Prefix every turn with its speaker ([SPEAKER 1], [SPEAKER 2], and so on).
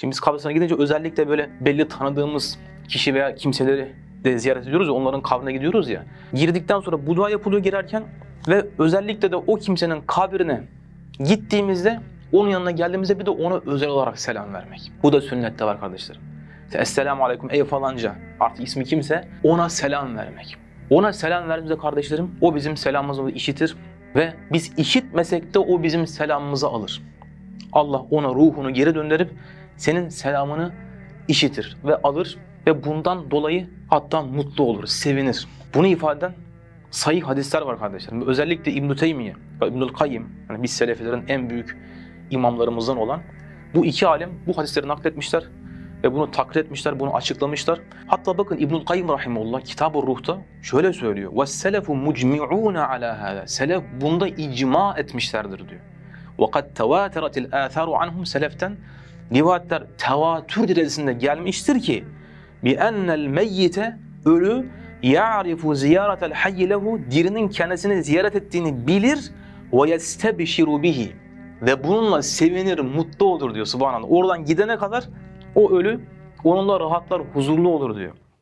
[SPEAKER 1] Şimdi biz kabristana gidince özellikle böyle belli tanıdığımız kişi veya kimseleri de ziyaret ediyoruz ya, onların kabrine gidiyoruz ya. Girdikten sonra bu dua yapılıyor girerken ve özellikle de o kimsenin kabrine gittiğimizde onun yanına geldiğimizde bir de ona özel olarak selam vermek. Bu da sünnette var kardeşlerim. Esselamu Aleyküm ey falanca artık ismi kimse ona selam vermek. Ona selam verdiğimizde kardeşlerim o bizim selamımızı işitir ve biz işitmesek de o bizim selamımızı alır. Allah ona ruhunu geri döndürüp senin selamını işitir ve alır ve bundan dolayı hatta mutlu olur, sevinir. Bunu ifadeden sayı hadisler var kardeşlerim. Özellikle İbn-i Teymiye ve İbnül Kayyim, yani biz selefilerin en büyük imamlarımızdan olan bu iki alim bu hadisleri nakletmişler ve bunu taklit etmişler, bunu açıklamışlar. Hatta bakın İbnül Kayyim rahimullah Kitab-ı Ruh'ta şöyle söylüyor. "Ve selefu mucmi'un ala hada." Selef bunda icma etmişlerdir diyor. وَقَدْ تَوَاتَرَتِ الْآثَارُ عَنْهُمْ Seleften rivayetler tevatür derecesinde gelmiştir ki بِأَنَّ الْمَيِّتَ Ölü يَعْرِفُ زِيَارَةَ الْحَيِّ lehu Dirinin kendisini ziyaret ettiğini bilir وَيَسْتَبْشِرُ بِهِ Ve bununla sevinir, mutlu olur diyor subhanallah. Oradan gidene kadar o ölü onunla rahatlar, huzurlu olur diyor.